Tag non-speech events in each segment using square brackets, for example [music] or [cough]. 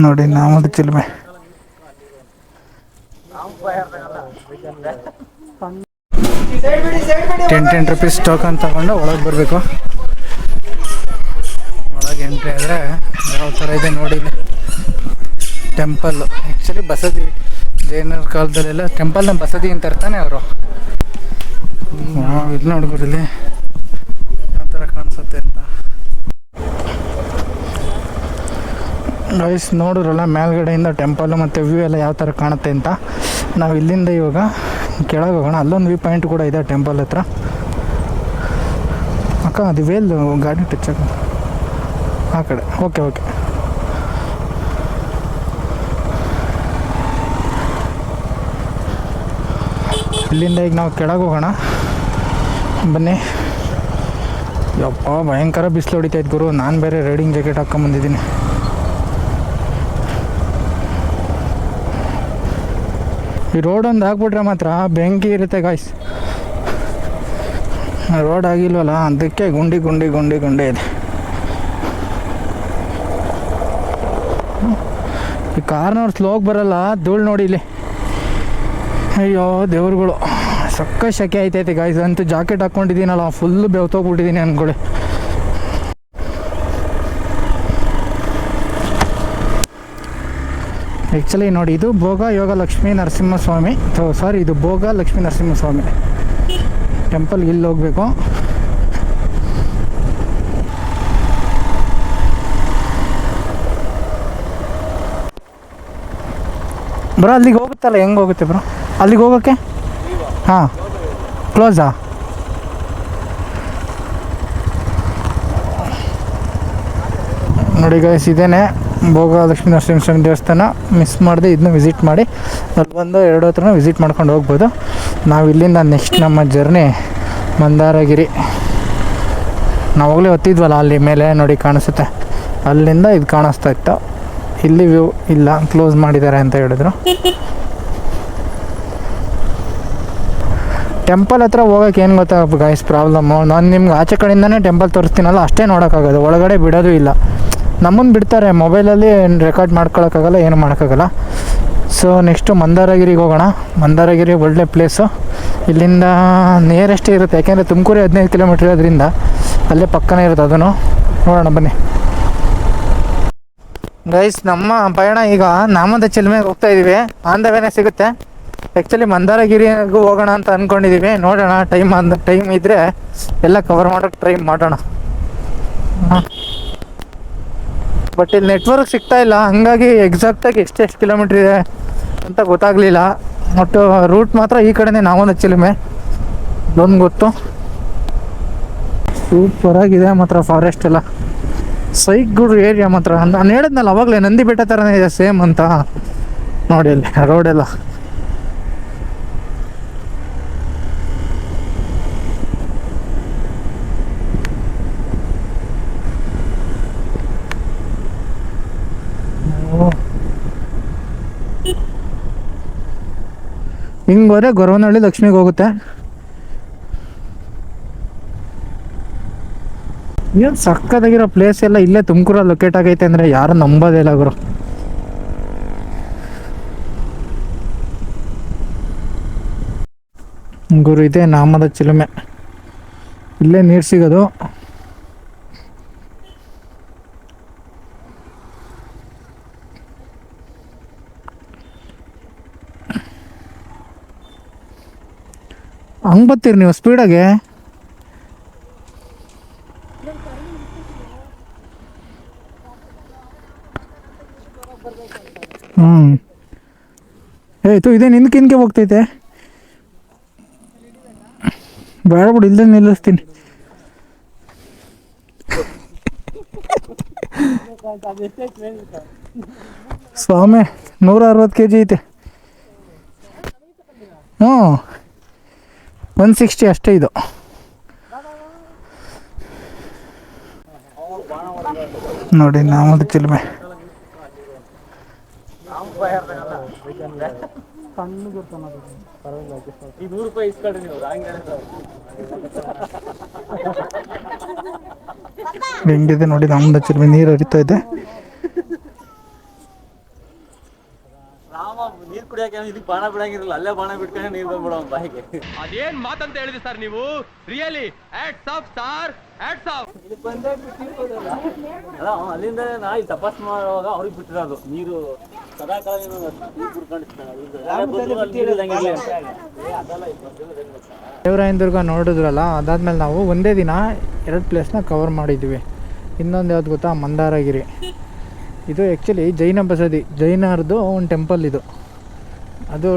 ನೋಡಿ ನಾಮದ ಚಿಲುಮೆ. ಟೆನ್ ಟೆನ್ ರುಪೀಸ್ ಟೋಕನ್ ತಗೊಂಡು ಒಳಗೆ ಬರಬೇಕು. ಒಳಗೆ ಎಂಟ್ರಿ ಆದರೆ ಯಾವ ಥರ ಇದೆ ನೋಡಿ ಟೆಂಪಲ್ ಟೆಂಪಲ್ಲು ಆ್ಯಕ್ಚುಲಿ ಬಸದಿ, ಜೈನರ ಕಾಲದಲ್ಲೆಲ್ಲ ಟೆಂಪಲ್ನ ಬಸದಿ ಅಂತ ಇರ್ತಾನೆ ಅವರು. ಇಲ್ಲಿ. ಯಾವ ಥರ ಕಾಣಿಸುತ್ತೆ ಅಂತ ಗೈಸ್ ನೋಡಿದ್ರಲ್ಲ, ಮೇಲ್ಗಡೆಯಿಂದ ಟೆಂಪಲ್ ಮತ್ತು ವ್ಯೂ ಎಲ್ಲ ಯಾವ ಥರ ಕಾಣುತ್ತೆ ಅಂತ. ನಾವು ಇಲ್ಲಿಂದ ಇವಾಗ ಕೆಳಗೆ ಹೋಗೋಣ. ಅಲ್ಲೊಂದು ವ್ಯೂ ಪಾಯಿಂಟ್ ಕೂಡ ಇದೆ ಟೆಂಪಲ್ ಹತ್ರ. ಅಕ್ಕ, ಅದು ವೇಲ್ ಗಾಡಿ ಟಚ್ ಆಗ. ಆ ಕಡೆ. ಓಕೆ ಓಕೆ ಇಲ್ಲಿಂದ ಈಗ ನಾವು ಕೆಳಗೆ ಹೋಗೋಣ. ಬನ್ನಿ. ಯಪ್ಪ, ಭಯಂಕರ ಬಿಸಿಲು ಹೊಡಿತಾಯಿತ್ತು ಗುರು. ನಾನು ಬೇರೆ ರೈಡಿಂಗ್ ಜಾಕೆಟ್ ಹಾಕ್ಕೊಂಬಂದಿದ್ದೀನಿ ಈ ರೋಡ್ ಒಂದು ಹಾಕ್ಬಿಟ್ರೆ ಮಾತ್ರ ಬೆಂಕಿ ಇರುತ್ತೆ ಗಾಯ್ಸ್ ರೋಡ್ ಆಗಿಲ್ವಲ್ಲ, ಅದಕ್ಕೆ ಗುಂಡಿ ಗುಂಡಿ ಗುಂಡಿ ಗುಂಡಿ ಇದೆ. ಈ ಕಾರ್ನವ್ರು ಸ್ಲೋಗ್ ಬರಲ್ಲ, ಧೂಳು ನೋಡಿ ಇಲ್ಲಿ. ಅಯ್ಯೋ, ದೇವ್ರುಗಳು. ಸಕ್ಕ ಶಕೆ ಆಯ್ತೈತೆ ಗಾಯ್ಸ್ ಅಂತೂ ಜಾಕೆಟ್ ಹಾಕ್ಕೊಂಡಿದ್ದೀನಲ್ಲ ಫುಲ್ಲು ಬೆವ್ತೋಗ್ಬಿಟ್ಟಿದ್ದೀನಿ ಅನ್ಕೊಳ್ಳಿ. ಆ್ಯಕ್ಚುಲಿ ನೋಡಿ, ಇದು ಭೋಗ ಯೋಗ ಲಕ್ಷ್ಮೀ ನರಸಿಂಹಸ್ವಾಮಿ. ಸಾರಿ ಇದು ಭೋಗ ಲಕ್ಷ್ಮೀ ನರಸಿಂಹಸ್ವಾಮಿ. ಟೆಂಪಲ್ಗೆ ಇಲ್ಲಿ ಹೋಗಬೇಕು. ಬ್ರೋ, ಅಲ್ಲಿಗೆ ಹೋಗುತ್ತಲ್ಲ, ಹೆಂಗೆ ಹೋಗುತ್ತೆ ಬ್ರೋ? ಅಲ್ಲಿಗೆ ಹೋಗೋಕ್ಕೆ ಹಾಂ. ಕ್ಲೋಸಾ ನೋಡಿ ಗೈಸ್ ಇದೇನೆ. ಭೋಗ ಲಕ್ಷ್ಮೀ ನರಸಿಂಹಸ್ವಾಮಿ ದೇವಸ್ಥಾನ ಮಿಸ್ ಮಾಡದೆ ಇದನ್ನ ವಿಸಿಟ್ ಮಾಡಿ. ಅಲ್ಲಿ ಬಂದು ಎರಡು ಹತ್ರನೂ ವಿಸಿಟ್ ಮಾಡ್ಕೊಂಡು ಹೋಗ್ಬೋದು. ನಾವು ಇಲ್ಲಿಂದ ನೆಕ್ಸ್ಟ್ ನಮ್ಮ ಜರ್ನಿ ಮಂದಾರಗಿರಿ. ನಾವು ಹೋಗ್ಲೇ ಹೊತ್ತಿದ್ವಲ್ಲ ಅಲ್ಲಿ ಮೇಲೆ ನೋಡಿ ಕಾಣಿಸುತ್ತೆ. ಅಲ್ಲಿಂದ ಇದು ಕಾಣಿಸ್ತಾ ಇತ್ತು. ಇಲ್ಲಿ ವ್ಯೂ ಇಲ್ಲ ಕ್ಲೋಸ್ ಮಾಡಿದ್ದಾರೆ ಅಂತ ಹೇಳಿದ್ರು. ಟೆಂಪಲ್ ಹತ್ರ ಹೋಗೋಕೆ ಏನು ಗೊತ್ತಾ ಗಾಯ್ಸ್ ಪ್ರಾಬ್ಲಮ್ಮು ನಾನು ನಿಮ್ಗೆ ಆಚೆ ಕಡೆಯಿಂದನೇ ಟೆಂಪಲ್ ತೋರಿಸ್ತೀನಲ್ಲ, ಅಷ್ಟೇ ನೋಡೋಕ್ಕಾಗೋದು. ಒಳಗಡೆ ಬಿಡೋದು ಇಲ್ಲ. ನಮ್ಮನ್ನು ಬಿಡ್ತಾರೆ ಮೊಬೈಲಲ್ಲಿ ರೆಕಾರ್ಡ್ ಮಾಡ್ಕೊಳಕ್ಕಾಗಲ್ಲ, ಏನು ಮಾಡೋಕ್ಕಾಗಲ್ಲ. ಸೊ ನೆಕ್ಸ್ಟು ಮಂದಾರಗಿರಿಗೆ ಹೋಗೋಣ. ಮಂದಾರಗಿರಿ ಒಳ್ಳೆ ಪ್ಲೇಸು ಇಲ್ಲಿಂದ ನಿಯರೆಸ್ಟೇ ಇರುತ್ತೆ, ಯಾಕೆಂದರೆ ತುಮಕೂರು ಹದಿನೈದು ಕಿಲೋಮೀಟ್ರ್ ಇರೋದ್ರಿಂದ ಅಲ್ಲೇ ಪಕ್ಕನೇ ಇರುತ್ತೆ ಅದನ್ನು. ನೋಡೋಣ, ಬನ್ನಿ. ಗೈಸ್ ನಮ್ಮ ಪಯಣ ಈಗ ನಾಮದ ಚಿಲ್ಮೆಗೆ ಹೋಗ್ತಾ ಇದ್ದೀವಿ ಆನ್ ದ ವೇನೆ ಸಿಗುತ್ತೆ. ಆ್ಯಕ್ಚುಲಿ ಮಂದಾರಗಿರಿಗೂ ಹೋಗೋಣ ಅಂತ ಅಂದ್ಕೊಂಡಿದ್ದೀವಿ ನೋಡೋಣ ಟೈಮ್ ಅಂದ ಟೈಮ್ ಇದ್ದರೆ ಎಲ್ಲ ಕವರ್ ಮಾಡೋಕ್ಕೆ ಟ್ರೈ ಮಾಡೋಣ. ಬಟ್ ಇಲ್ಲಿ ನೆಟ್ವರ್ಕ್ ಸಿಗ್ತಾ ಇಲ್ಲ. ಹಂಗಾಗಿ ಎಷ್ಟು ಎಷ್ಟು ಕಿಲೋಮೀಟ್ರ್ ಇದೆ ಅಂತ ಗೊತ್ತಾಗಲಿಲ್ಲ. ಒಟ್ಟು ರೂಟ್ ಮಾತ್ರ ಈ ಕಡೆನೇ ನಾವೊಂದು ಚಿಲುಮೆ ಇದೊಂದು ಗೊತ್ತು. ಸೂಪರ್ ಆಗಿದೆ ಮಾತ್ರ ಫಾರೆಸ್ಟ್ ಎಲ್ಲ. ಸೈಕ್ ಗುಡ್ ಏರಿಯಾ ಮಾತ್ರ. ನಾನು ಹೇಳಿದ್ನಲ್ಲ, ಅವಾಗಲೇ ನಂದಿ ಬೆಟ್ಟ ಥರನೇ ಇದೆ ಸೇಮ್ ಅಂತ. ನೋಡಿ ಅಲ್ಲಿ ರೋಡೆಲ್ಲ ಹಿಂಗೆ ಹೋದ್ರೆ ಗೊರವನಹಳ್ಳಿ ಲಕ್ಷ್ಮಿಗೆ ಹೋಗುತ್ತೆ. ಏನು ಸಕ್ಕತ್ತಾಗಿರೋ ಪ್ಲೇಸ್ ಎಲ್ಲ ಇಲ್ಲೇ ತುಮಕೂರಲ್ಲಿ ಲೊಕೇಟ್ ಆಗೈತೆ ಅಂದರೆ ಯಾರು ನಂಬೋದೇ ಇಲ್ಲ ಗುರು. ಗುರು, ಇದೆ ನಾಮದ ಚಿಲುಮೆ. ಇಲ್ಲೇ ನೀರು ಸಿಗೋದು. ಹಂಗೆ ಬರ್ತೀರಿ ನೀವು ಸ್ಪೀಡಾಗೆ ಹ್ಞೂ ಏಯ್ತು ಇದೇನು ಹಿಂದಕ್ಕೆ ಹಿಂದಕ್ಕೆ ಹೋಗ್ತೈತೆ. ಬೇಡ ಬಿಡು ಇಲ್ಲದೆ ನಿಲ್ಲಿಸ್ತೀನಿ. ಸ್ವಾಮಿ, ನೂರ ಅರವತ್ತು ಕೆ ಜಿ ಐತೆ. ಹ್ಞೂ ಒನ್ ಸಿಕ್ಸ್ಟಿ ಅಷ್ಟೇ ಇದು. ನೋಡಿ ನಾಮದ ಚಿಲ್ಮೆ. [laughs] ಹೆಂಗಿದೆ ನೋಡಿ ನಾಮದ ಚಿಲ್ಮೆ ನೀರು ಹರಿತಾ ಇದೆ ರಾಮ ನೀರ್ ಕುಡಿಯಕ್ಕೆ ಇದಕ್ಕೆ ಬಾಣ ಬಿಡಂಗಿರಲ್ಲ ಅಲ್ಲೇ ಬಾಣ ಬಿಟ್ಕೊಂಡು ನೀರ್ ಬಂದ್ಬಿಡೋ ಬಾಯಿಗೆ. ಅದೇನ್ ಮಾತಂತ ಹೇಳಿದ್ರಿ ಸರ್ ನೀವು? Really hats off star hats off ಇದಕ್ಕೆ ಬಂದೇ ಬಿಟ್ಟಿರ್ಬೋದಲ್ಲ? ಅಲ್ಲ ಅವ್ನು ಅಲ್ಲಿಂದ ನಾ ಇಲ್ಲಿ ತಪಾಸ್ ಮಾಡುವಾಗ ಅವ್ರಿಗೆ ಬಿಟ್ಟಿರೋದು. ನೀರು ಸದಾ ಕಾಲ ನೀನು ನೀರು ಕುಡ್ಕೊಂಡಿರ್ತಾನೆ? ದೇವರಾಯನದುರ್ಗ ನೋಡಿದ್ರಲ್ಲ ಅದಾದ್ಮೇಲೆ ನಾವು ಒಂದೇ ದಿನ ಎರಡು ಪ್ಲೇಸ್ನ ಕವರ್ ಮಾಡಿದ್ವಿ. ಇನ್ನೊಂದು ಯಾವ್ದು ಗೊತ್ತಾ? ಮಂದಾರಗಿರಿ. ಇದು ಆ್ಯಕ್ಚುಲಿ ಜೈನ ಬಸದಿ ಜೈನರದು ಒಂದು ಟೆಂಪಲ್ ಇದು. ಅದು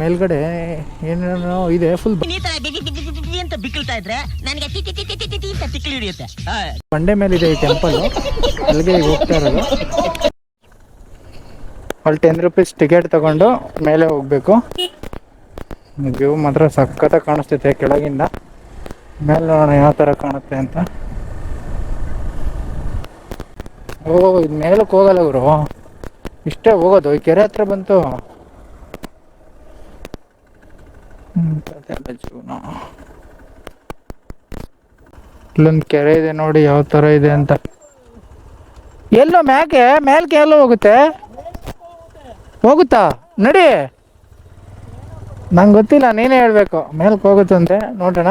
ಮೇಲ್ಗಡೆ ಏನೇನೋ ಇದೆ ಫುಲ್ ಅಂತ ಬಿಕ್ಕಿಳ್ತಾ ಇದ್ರೆ ನನಗೆ ಹಿಡಿಯುತ್ತೆ. ಬಂಡೆ ಮೇಲಿದೆ ಈ ಟೆಂಪಲ್ ಅಲ್ಲಿಗೆ ಹೋಗ್ತಾ ಇರೋದು. ಅಲ್ಲಿ ಟೆನ್ ರುಪೀಸ್ ಟಿಕೆಟ್ ತಗೊಂಡು ಮೇಲೆ ಹೋಗ್ಬೇಕು. ವ್ಯೂ ಮಾತ್ರ ಸಖತ್ತಾಗಿ ಕಾಣಿಸ್ತೈತೆ ಕೆಳಗಿಂದ. ಮೇಲೆ ನೋಡೋಣ ಯಾವ ಥರ ಕಾಣುತ್ತೆ ಅಂತ. ಓ ಇದು ಮೇಲಕ್ಕೆ ಹೋಗಲ್ಲ ಗುರು. ಇಷ್ಟೇ ಹೋಗೋದು. ಈ ಕೆರೆ ಹತ್ರ ಬಂತು. ಜೀವನ ಇಲ್ಲೊಂದು ಕೆರೆ ಇದೆ ನೋಡಿ ಯಾವ ಥರ ಇದೆ ಅಂತ. ಎಲ್ಲೋ ಮ್ಯಾಕೆ ಮೇಲ್ಕೆ ಎಲ್ಲೋ ಹೋಗುತ್ತೆ. ಹೋಗುತ್ತಾ? ನಡಿ. ನಂಗೆ ಗೊತ್ತಿಲ್ಲ ನೀನೇ ಹೇಳ್ಬೇಕು. ಮೇಲ್ಕ್ ಹೋಗುತ್ತಂತೆ ನೋಡೋಣ.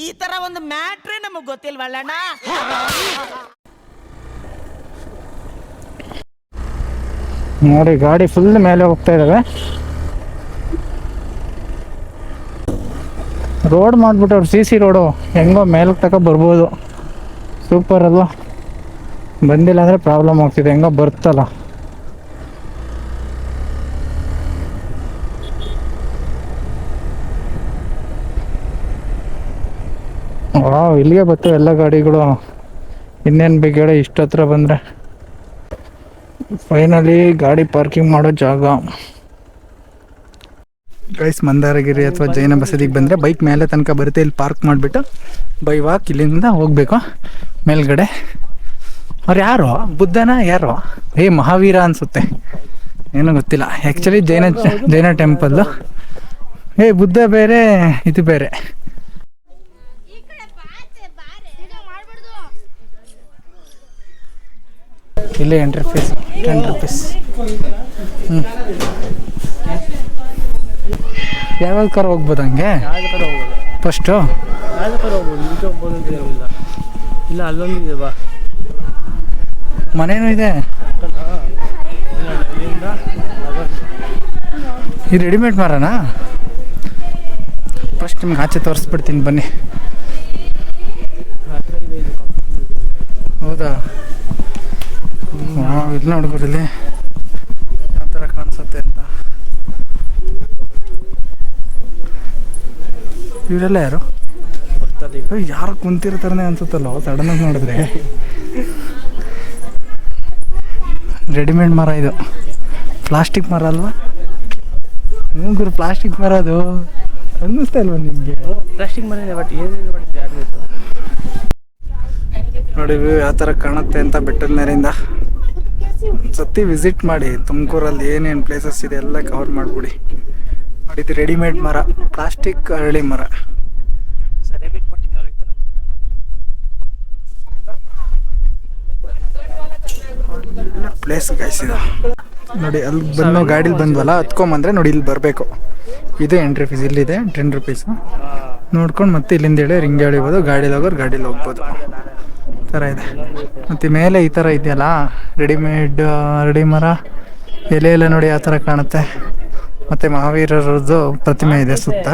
ಈ ತರ ಒಂದು ಮ್ಯಾಟ್ರೇ ನಮಗ್ ಗೊತ್ತಿಲ್ವಲ್ಲಣ್ಣ ನೋಡಿ ಗಾಡಿ ಫುಲ್ ಮೇಲೆ ಹೋಗ್ತಾ ಇದಾವೆ. ರೋಡ್ ಮಾಡ್ಬಿಟ್ಟವ್ರು ಸಿ ಸಿ ರೋಡು ಹೆಂಗೋ ಮೇಲಕ್ಕೆ ತಕ ಬರ್ಬೋದು. ಸೂಪರ್ ಅಲ್ವಾ? ಬಂದಿಲ್ಲ ಅಂದರೆ ಪ್ರಾಬ್ಲಮ್ ಆಗ್ತಿದೆ. ಹೆಂಗೋ ಬರ್ತಲ್ಲ. ವಾ ಇಲ್ಲಿಗೆ ಬತ್ತು ಎಲ್ಲ ಗಾಡಿಗಳು. ಇನ್ನೇನು ಬೇಕು ಹೇಳಿ ಇಷ್ಟು ಹತ್ರ ಬಂದರೆ. ಫೈನಲಿ ಗಾಡಿ ಪಾರ್ಕಿಂಗ್ ಮಾಡೋ ಜಾಗ. ಗೈಸ್ ಮಂದಾರಗಿರಿ ಅಥವಾ ಜೈನ ಬಸದಿಗೆ ಬಂದರೆ ಬೈಕ್ ಮೇಲೆ ತನಕ ಬರುತ್ತೆ, ಇಲ್ಲಿ ಪಾರ್ಕ್ ಮಾಡಿಬಿಟ್ಟು ಬೈ ವಾಕ್ ಇಲ್ಲಿಂದ ಹೋಗಬೇಕು. ಮೇಲ್ಗಡೆ. ಅವ್ರು ಯಾರು? ಬುದ್ಧನ ಯಾರು? ಏ, ಮಹಾವೀರ ಅನಿಸುತ್ತೆ. ಏನೂ ಗೊತ್ತಿಲ್ಲ. ಆ್ಯಕ್ಚುಲಿ ಜೈನ ಜೈನ ಟೆಂಪಲ್ಲು ಏ, ಬುದ್ಧ ಬೇರೆ, ಇದು ಬೇರೆ. ಇಲ್ಲೇ ಎಂಟ್ರಿ ಫೀಸ್ ಟೆನ್ ರುಪೀಸ್ ಹ್ಞೂ ಯಾವ್ಯಾವ ಕಾರ್ ಹೋಗ್ಬೋದು ಹಂಗೆ? ಫಸ್ಟು ಇಲ್ಲ ಅಲ್ಲೊಂದು ಇದೆ ಬಾ. ಮನೇನೂ ಇದೆ? ಈ ಇದು ರೆಡಿಮೇಡ್ ಮಾರನಾ? ಫಸ್ಟ್ ನಿಮ್ಗೆ ಆಚೆ ತೋರಿಸ್ಬಿಡ್ತೀನಿ ಬನ್ನಿ. ಹೌದಾ? ಇಲ್ಲಿ ನೋಡ್ಕೊಡಿಲ್ಲಿ ಯಾವ ಥರ ಕಾಣಿಸುತ್ತೆ ಅಂತ ಇವರೆಲ್ಲ ಯಾರು? ಯಾರು ಕುಂತಿರ್ತಾರನೆ ಅನ್ಸುತ್ತಲ್ಲ ಸಡನ್ನಾಗಿ ನೋಡಿದ್ರೆ. ರೆಡಿಮೇಡ್ ಮರ ಇದು. ಪ್ಲಾಸ್ಟಿಕ್ ಮರ ಅಲ್ವಾ? ನಿಮ್ಗುರು ಗುರು ಪ್ಲಾಸ್ಟಿಕ್ ಮರ ಅದು. ಅನ್ನಿಸ್ತಾ ಇಲ್ವಾ ನಿಮಗೆ? ಪ್ಲಾಸ್ಟಿಕ್ ಮರ ಬಟ್ ಯಾರು ನೋಡಿ ಯಾವ ಥರ ಕಾಣುತ್ತೆ ಅಂತ ಬೆಟ್ಟದ ಮೇಲಿಂದ ಸತಿ ವಿಸಿಟ್ ಮಾಡಿ. ತುಮಕೂರಲ್ಲಿ ಏನೇನು ಪ್ಲೇಸಸ್ ಇದೆ ಎಲ್ಲ ಕವರ್ ಮಾಡಿಬಿಡಿ. ನೋಡಿ ಇದು ರೆಡಿಮೇಡ್ ಮರ ಪ್ಲಾಸ್ಟಿಕ್ ಅರಳಿ ಮರ. ಪ್ಲೇಸ್ ಗೈಸ್ ನೋಡಿ ಅಲ್ಲಿ ಬಂದು ಗಾಡೀಲಿ ಬಂದ್ವಲ್ಲ ಹತ್ಕೊಂಬಂದ್ರೆ ನೋಡಿ ಇಲ್ಲಿ ಬರಬೇಕು. ಇದು ಎಂಟ್ರಿ ಫೀಸ್ ಇಲ್ಲಿದೆ ಟೆನ್ ರುಪೀಸ್ ನೋಡ್ಕೊಂಡು ಮತ್ತೆ ಇಲ್ಲಿಂದ ಹೇಳಿ ರಿಂಗ್ ಎಳಿಬೋದು ಗಾಡೀಲಿ ಹೋಗೋರು ಗಾಡೀಲಿ ಹೋಗ್ಬೋದು. ಈ ಥರ ಇದೆ. ಮತ್ತು ಮೇಲೆ ಈ ಥರ ಇದೆಯಲ್ಲ ರೆಡಿಮೇಡ್ ರೆಡಿ ಮರ ಎಲೆ ಎಲ್ಲ ನೋಡಿ ಆ ಥರ ಕಾಣುತ್ತೆ. ಮತ್ತು ಮಹಾವೀರರದ್ದು ಪ್ರತಿಮೆ ಇದೆ ಸುತ್ತ.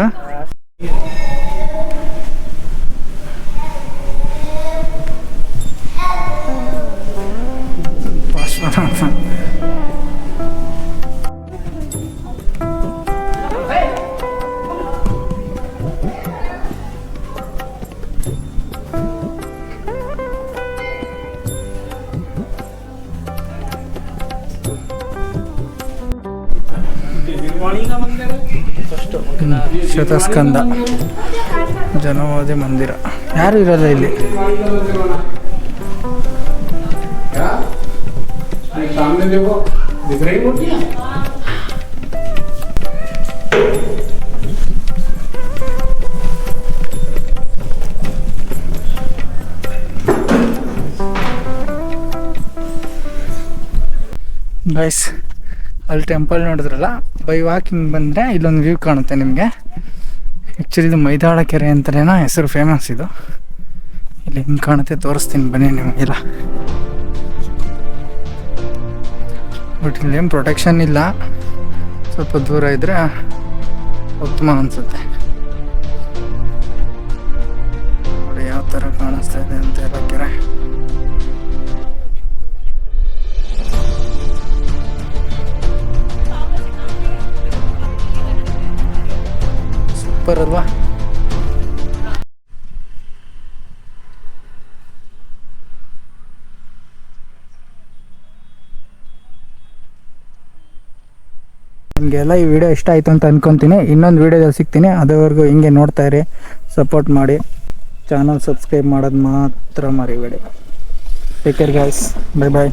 ಪಾರ್ಶ್ವನಾಥ ಶತಸ್ಕಂದ ಜನವಾದಿ ಮಂದಿರ. ಯಾರು ಇರಲ್ಲ ಇಲ್ಲಿ? ಗೈಸ್ ಅಲ್ಲಿ ಟೆಂಪಲ್ ನೋಡಿದ್ರಲ್ಲ? ಬೈ ವಾಕಿಂಗ್ ಬಂದರೆ ಇಲ್ಲೊಂದು ವ್ಯೂ ಕಾಣುತ್ತೆ ನಿಮಗೆ. ಆ್ಯಕ್ಚುಲಿ ಇದು ಮೈದಾಳ ಕೆರೆ ಅಂತಲೇನೋ ಹೆಸರು ಫೇಮಸ್ ಇದು. ಇಲ್ಲಿ ಹಿಂಗೆ ಕಾಣುತ್ತೆ, ತೋರಿಸ್ತೀನಿ ಬನ್ನಿ ನಿಮಗೆಲ್ಲ ಬಟ್ ಇಲ್ಲೇನು ಪ್ರೊಟೆಕ್ಷನ್ ಇಲ್ಲ. ಸ್ವಲ್ಪ ದೂರ ಇದ್ದರೆ ಉತ್ತಮ ಅನಿಸುತ್ತೆ. ಯಾವ ಥರ ಕಾಣಿಸ್ತಾ ಇದೆ ಅಂತ ಎಲ್ಲ ಕೆರೆ. ಸೂಪರ್ ಅಲ್ವಾ? ನಿಮಗೆಲ್ಲ ಈ ವಿಡಿಯೋ ಇಷ್ಟ ಆಯಿತು ಅಂತ ಅಂದ್ಕೊತೀನಿ ಇನ್ನೊಂದು ವಿಡಿಯೋದಲ್ಲಿ ಸಿಗ್ತೀನಿ. ಅದುವರೆಗೂ ಹಿಂಗೆ ನೋಡ್ತಾ ಇರಿ. ಸಪೋರ್ಟ್ ಮಾಡಿ. ಚಾನಲ್ ಸಬ್ಸ್ಕ್ರೈಬ್ ಮಾಡೋದು ಮಾತ್ರ ಮರಿಬೇಡಿ. Take care guys bye bye